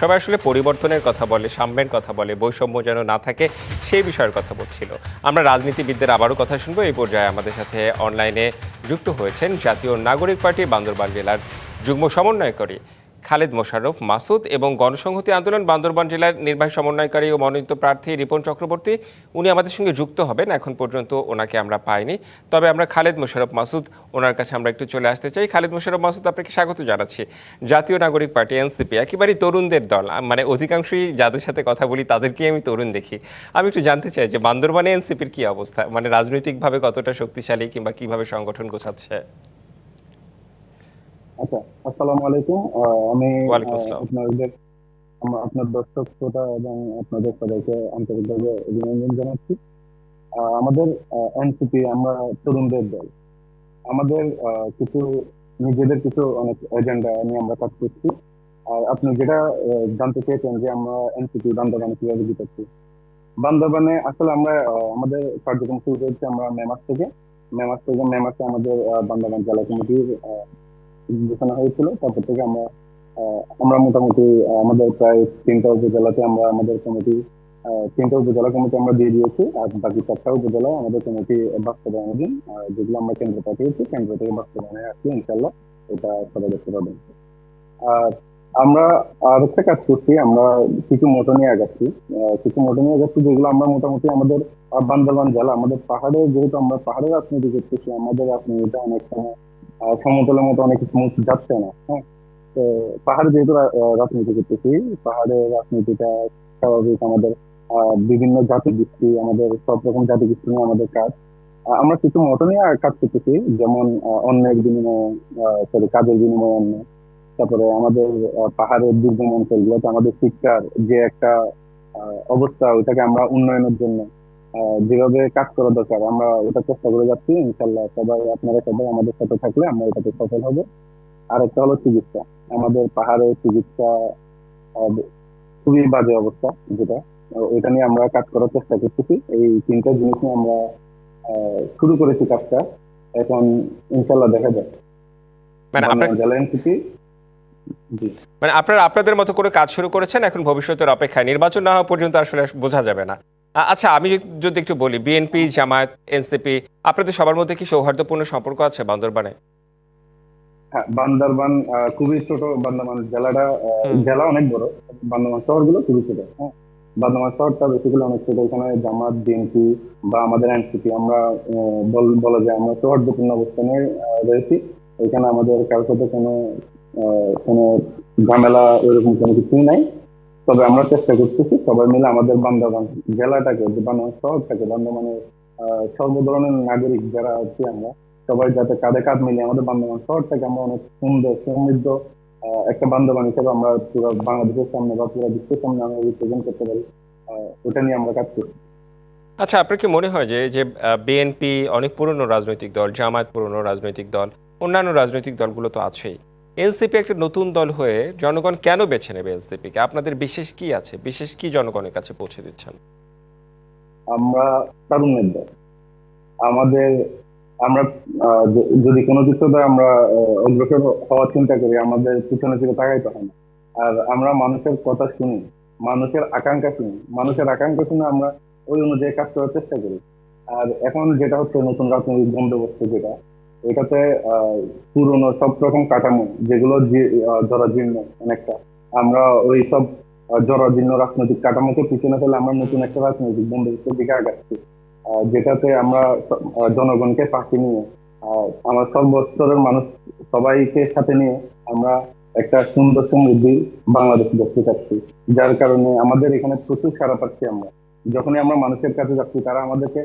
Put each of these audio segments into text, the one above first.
সবাই আসলে পরিবর্তনের কথা বলে, সাম্যের কথা বলে, বৈষম্য যেন না থাকে, সেই বিষয়ের কথা বলছিল। আমরা রাজনীতিবিদদের আবারও কথা শুনব। এই পর্যায়ে আমাদের সাথে অনলাইনে যুক্ত হয়েছেন জাতীয় নাগরিক পার্টি বান্দরবান জেলার যুগ্ম সমন্বয়কারী খালেদ মোশাররফ, মাসুদ এবং গণসংহতি আন্দোলন বান্দরবান জেলার নির্বাহী সমন্বয়কারী ও মনোনীত প্রার্থী রিপন চক্রবর্তী, উনি আমাদের সঙ্গে যুক্ত হবেন। এখন পর্যন্ত ওনাকে আমরা পাইনি। তবে আমরা খালেদ মোশাররফ, মাসুদ, ওনার কাছে আমরা একটু চলে আসতে চাই। খালেদ মোশাররফ, মাসুদ, আপনাকে স্বাগত জানাচ্ছি। জাতীয় নাগরিক পার্টি, এনসিপি, একেবারেই তরুণদের দল। মানে অধিকাংশই যাদের সাথে কথা বলি, তাদেরকেই আমি তরুণ দেখি। আমি একটু জানতে চাই যে বান্দরবানে এনসিপির কি অবস্থা? মানে রাজনৈতিকভাবে কতটা শক্তিশালী কিংবা কীভাবে সংগঠন গোছাচ্ছে? আচ্ছা আসসালামু আলাইকুম। আমি। আপনাদের আপনার দর্শক শ্রোতা এবং আপনাদের সবাইকে আন্তরিকভাবে অভিনন্দন জানাচ্ছি। আমাদের এনসিপি আমরা তরুণদের দল। আমাদের কিছু নিজেদের কিছু অনেক এজেন্ডা নিয়ে আমরা কাজ করছি। আর আপনি যেটা জানতে চেয়েছেন যে আমরা এনসিপি বান্দরবানে কীভাবে জিতেছি বান্দরবানে আসলে আমরা আমাদের কার্যক্রম শুরু করেছি আমরা মেমাস থেকে। মেমাস থেকে মেমাসে আমাদের আহ, বান্দরবান জেলা কমিটির ঘোষণা হয়েছিল, তারপর থেকে আমরা আমরা মোটামুটি আমাদের প্রায় তিনটা উপজেলাতে আমরা, আমাদের কমিটি তিনটা উপজেলা কমিটি আমরা দিয়ে দিয়েছি, আর বাকি চারটা উপজেলায় আমাদের কমিটি বাস্তবায়নাধীন আর যেগুলো আমরা কেন্দ্র পাঠিয়েছি, কেন্দ্র থেকে বাস্তবায়নে আসছি ইনশাল্লাহ এটা সবাই দেখতে পাবেন। আর আমরা আর একটা কাজ করছি, আমরা কিছু মোটো নিয়ে আগাচ্ছি কিছু মোটো নিয়ে আগাচ্ছি যেগুলো আমরা মোটামুটি আমাদের বান্দরবান জেলা, আমাদের পাহাড়ে, যেহেতু আমরা পাহাড়ে রাজনীতি করতেছি, আমাদের রাজনীতিটা অনেক সময় সমতলের মতো অনেক স্মুথ যাচ্ছে না হ্যাঁ? তো পাহাড়ে যেহেতু রাজনীতি করতেছি, পাহাড়ে রাজনীতিটা স্বাভাবিক আমাদের বিভিন্ন জাতি গোষ্ঠী আমাদের সব রকম জাতি গোষ্ঠী আমাদের কাজ। আমরা কিছু মতো নিয়ে কাজ করতেছি, যেমন অন্যের বিনিময়ে কাজের বিনিময়ে অন্য। তারপরে আমাদের পাহাড়ের দুর্গম অঞ্চলগুলোতে আমাদের শিক্ষার যে একটা অবস্থা, ওইটাকে আমরা উন্নয়নের জন্য যেভাবে কাজ করা দরকার আমরা ওটা চেষ্টা করে যাচ্ছি ইনশাল্লাহ সবাই আপনারা সবাই আমাদের সাথে থাকলে আমরা এটাতে সফল হব। আর একটা হলো চিকিৎসা। আমাদের পাহাড়ে চিকিৎসা খুবই বাজে অবস্থা যেটা। ওইটা নিয়ে আমরা কাজ করার চেষ্টা করতেছি। এই তিনটা জিনিস নিয়ে আমরা শুরু করেছি কাজটা। এখন ইনশাল্লাহ দেখা যায় মানে আপনার মানে আপনারা আপনাদের মতো করে কাজ শুরু করেছেন এখন ভবিষ্যতের অপেক্ষায়। নির্বাচন না হওয়া পর্যন্ত আসলে বোঝা যাবে না। আচ্ছা আমি যদি- একটু বলি বিএনপি জামায়াত এনসিপি আপনাদের সবার মধ্যে কি সৌহার্দ্যপূর্ণ সম্পর্ক আছে বান্দরবানে? হ্যাঁ বান্দরবান খুবই ছোট বান্দরবান জেলাটা জেলা অনেক বড় বান্দরবান শহরগুলো খুবই ছোট হ্যাঁ। বান্দরবান শহরটা বেসিক্যালি অনেক ছোট এখানে জামাত বিএনপি বা আমাদের এনসিপি আমরা বলা যায় আমরা সৌহার্দ্যপূর্ণ অবস্থানে রয়েছি। এখানে আমাদের কারোর সাথে কোনো কোনো ঝামেলা ওইরকম কোনো কিছুই নাই। তবে আমরা চেষ্টা করতেছি সবাই মিলে আমাদের বান্দরবান জেলাটাকে যে বান্দরবান শহরটাকে বান্দরবানের আহ, সর্ব ধরনের নাগরিক যারা আছি আমরা সবাই যাতে কাঁধে কাঁধ মিলিয়ে আমাদের বান্দরবান শহরটাকে আমরা অনেক সুন্দর সমৃদ্ধ একটা বান্দরবান হিসেবে আমরা পুরো বাংলাদেশের সামনে বা পুরো বিশ্বের সামনে আমরা রিপ্রেজেন্ট করতে পারি। ওটা নিয়ে আমরা কাজ করছি। আচ্ছা আপনার কি মনে হয় যে যে বিএনপি অনেক পুরনো রাজনৈতিক দল জামায়াত পুরনো রাজনৈতিক দল অন্যান্য রাজনৈতিক দলগুলো তো আছেই। এনসিপি একটা নতুন দল হয়ে জনগণ কেন বেছে নেবে এনসিপিকে? আপনাদের বিশেষ কি আছে? বিশেষ কি জনগণের কাছে পৌঁছে দিচ্ছেন? আমরা তারুণ্যের দল। আমাদের, আমরা যদি কোনো কিছুতে আমরা অগ্রসর হওয়ার চিন্তা করি, আমাদের পিছনে দিকে তাকাইতে হয় না। আর আমরা মানুষের কথা শুনি, মানুষের আকাঙ্ক্ষা শুনি। মানুষের আকাঙ্ক্ষা শুনে আমরা ওই অনুযায়ী কাজ করার চেষ্টা করি। আর এখন যেটা হচ্ছে নতুন রাজনৈতিক বন্দোবস্ত যেটা এটাতে পুরনো সব রকম কাঠামো যেগুলো জরাজীর্ণ অনেকটা। আমরা ওই সব জরাজীর্ণ রাজনৈতিক কাঠামোকে পিছনে ফেলে আমরা নতুন একটা রাজনৈতিক বন্দোবস্তের দিকে আগাচ্ছি। যেটাতে আমরা জনগণকে পাশে নিয়ে আহ, আমার সর্বস্তরের মানুষ সবাইকে সাথে নিয়ে আমরা একটা সুন্দর সমৃদ্ধি বাংলাদেশ দেখতে চাচ্ছি যার কারণে আমাদের এখানে প্রচুর সারা পাচ্ছি আমরা। যখনই আমরা মানুষের কাছে যাচ্ছি তারা আমাদেরকে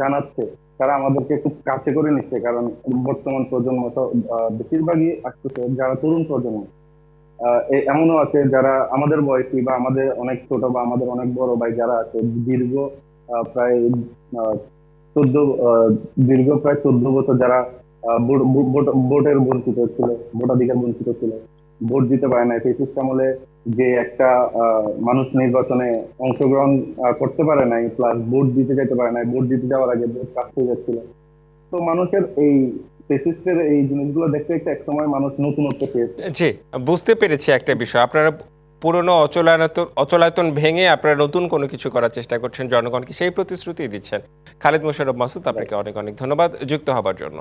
জানাচ্ছে, তারা আমাদেরকে খুব কাছে করে নিচ্ছে, কারণ বর্তমান প্রজন্ম তো বেশিরভাগই আসতেছে, যারা তরুণ প্রজন্ম এমনও আছে যারা আমাদের বয়সী বা আমাদের অনেক ছোট বা আমাদের অনেক বড় ভাই যারা আছে, দীর্ঘ প্রায় চোদ্দ দীর্ঘ প্রায় চোদ্দ বছর যারা ভোটের বঞ্চিত ছিল, ভোটাধিকার বঞ্চিত ছিল ভোট দিতে পারে না। সেই আমলে যে একটা মানুষ নির্বাচনে অংশগ্রহণ করতে পারে নাই প্লাস ভোট দিতে যেতে পারে নাই ভোট দিতে যাওয়ার আগে ভোট কাজ হয়ে যাচ্ছিল। তো মানুষের এই ফেসিস্টের এই জিনিসগুলো দেখতে দেখতে একসময় মানুষ নতুনত্ব পেয়েছে। জি বুঝতে পেরেছি একটা বিষয়। আপনারা পুরনো অচলায়তন অচলায়তন ভেঙে আপনারা নতুন কোনো কিছু করার চেষ্টা করছেন জনগণকে সেই প্রতিশ্রুতি দিচ্ছেন। খালিদ মোশাররফ মাসুদ আপনাকে অনেক অনেক ধন্যবাদ। যুক্ত হবার জন্য।